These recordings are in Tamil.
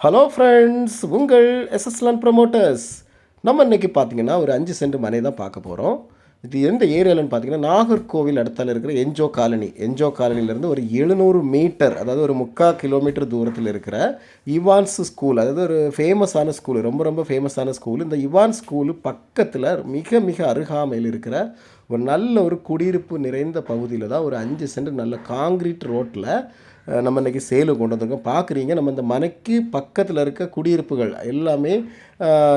ஹலோ ஃப்ரெண்ட்ஸ் உங்கள் எஸ்எஸ்லான் ப்ரமோட்டர்ஸ் நம்ம இன்றைக்கி பார்த்தீங்கன்னா ஒரு அஞ்சு சென்ட் மனை தான் பார்க்க போகிறோம் இது எந்த ஏரியாலன்னு பார்த்தீங்கன்னா நாகர்கோவில் அடுத்தால இருக்கிற என்ஜோ காலனி என்ஜோ காலனிலேருந்து ஒரு எழுநூறு மீட்டர் அதாவது ஒரு முக்கால் கிலோமீட்டர் தூரத்தில் இருக்கிற இவான்ஸ் ஸ்கூல் அதாவது ஒரு ஃபேமஸான ஸ்கூல் ரொம்ப ரொம்ப ஃபேமஸான ஸ்கூல் இந்த இவான் ஸ்கூலு பக்கத்தில் மிக மிக அருகாமையில் இருக்கிற ஒரு நல்ல ஒரு குடியிருப்பு நிறைந்த பகுதியில் தான் ஒரு அஞ்சு சென்ட் நல்ல காங்கிரீட் ரோட்டில் நம்ம இன்றைக்கி சேலு கொண்டு வந்திருக்கோம். பார்க்குறீங்க நம்ம இந்த மனைக்கு பக்கத்தில் இருக்க குடியிருப்புகள் எல்லாமே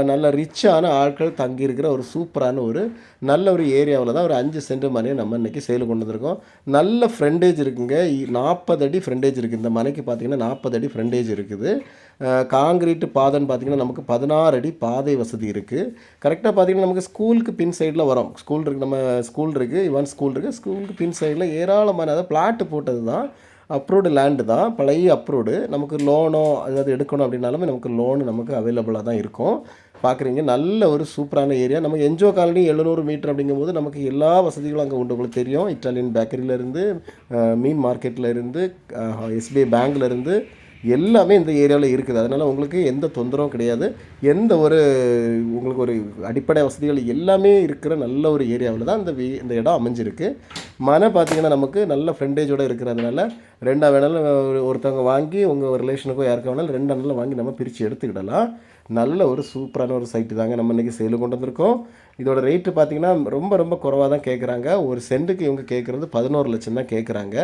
நல்ல ரிச்சான ஆட்கள் தங்கியிருக்கிற ஒரு சூப்பரான ஒரு நல்ல ஒரு ஏரியாவில் தான் ஒரு அஞ்சு சென்ட் மனையை நம்ம இன்றைக்கி சேலு கொண்டு வந்திருக்கோம். நல்ல ஃப்ரெண்டேஜ் இருக்குங்க. நாற்பது அடி ஃப்ரெண்டேஜ் இருக்குது இந்த மனைக்கு பார்த்தீங்கன்னா நாற்பது அடி ஃப்ரெண்டேஜ் இருக்குது. காங்கிரீட்டு பாதைன்னு பார்த்தீங்கன்னா நமக்கு பதினாறு அடி பாதை வசதி இருக்குது கரெக்டாக பார்த்தீங்கன்னா நமக்கு ஸ்கூலுக்கு பின் சைடில் வரும். ஸ்கூல் இருக்குது நம்ம ஸ்கூல் இருக்குது இவன் ஸ்கூல் இருக்குது ஸ்கூலுக்கு பின் சைடில் ஏராளமான அதாவது பிளாட்டு போட்டது தான் அப்ரூவ்டு லேண்டு தான் பழைய அப்ரூவ்டு நமக்கு லோனோ அதாவது எடுக்கணும் அப்படின்னாலுமே நமக்கு லோனு நமக்கு அவைலபிளாக தான் இருக்கும். பார்க்குறீங்க நல்ல ஒரு சூப்பரான ஏரியா நம்ம என்ஜோ காலனி எழுநூறு மீட்டர் அப்படிங்கும்போது நமக்கு எல்லா வசதிகளும் அங்கே உண்டு உங்களுக்கு தெரியும். இட்டாலியன் பேக்கரியிலேருந்து மீன் மார்க்கெட்டில் இருந்து எஸ்பிஐ பேங்க்லேருந்து எல்லாமே இந்த ஏரியாவில் இருக்குது. அதனால் உங்களுக்கு எந்த தொந்தரவும் கிடையாது. எந்த ஒரு உங்களுக்கு ஒரு அடிப்படை வசதிகள் எல்லாமே இருக்கிற நல்ல ஒரு ஏரியாவில் தான் இந்த வீ இந்த இடம் அமைஞ்சிருக்கு. மனை பார்த்திங்கன்னா நமக்கு நல்ல ஃப்ரெண்டேஜோடு இருக்கிறதுனால ரெண்டா வேணாலும் ஒருத்தவங்க வாங்கி உங்கள் ரிலேஷனுக்கோ யாருக்கா வேணாலும் ரெண்டா நாளில் வாங்கி நம்ம பிரித்து எடுத்துக்கிடலாம். நல்ல ஒரு சூப்பரான ஒரு சைட்டு தாங்க நம்ம இன்றைக்கி சேலு கொண்டு வந்திருக்கோம். இதோட ரேட்டு பார்த்தீங்கன்னா ரொம்ப ரொம்ப குறவாக தான் கேட்குறாங்க ஒரு சென்ட்டுக்கு இவங்க கேட்குறது பதினோரு லட்சம் தான் கேட்குறாங்க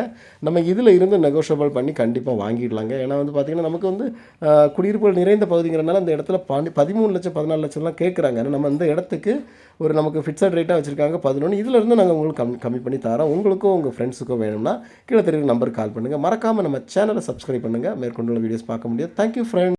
நம்ம இதில் இருந்து நெகோஷியபிள் பண்ணி கண்டிப்பாக வாங்கிடலாங்க. ஏன்னா வந்து பார்த்திங்கன்னா நமக்கு வந்து குடியிருப்புகள் நிறைந்த பகுதிங்கிறனால அந்த இடத்துல பாண்டி பதிமூணு லட்சம் பதினாலு லட்சம்லாம் கேட்குறாங்க நம்ம இந்த இடத்துக்கு ஒரு நமக்கு ஃபிக்ஸட் ரேட்டாக வச்சுருக்காங்க. பதினொன்று இதில் இருந்து நாங்கள் உங்களுக்கு கம்மி கம்மி பண்ணி தரோம் உங்களுக்கும் உங்கள் ஃப்ரெண்ட்ஸுக்கும் வேணும்னா கீழே தெரியுற நம்பருக்கு கால் பண்ணுங்கள் மறக்காமல் நம்ம சேனலை சப்ஸ்கிரைப் பண்ணுங்கள் மேற்கொண்டுள்ள வீடியோஸ் பார்க்க முடியாது தேங்க்யூ ஃப்ரெண்ட்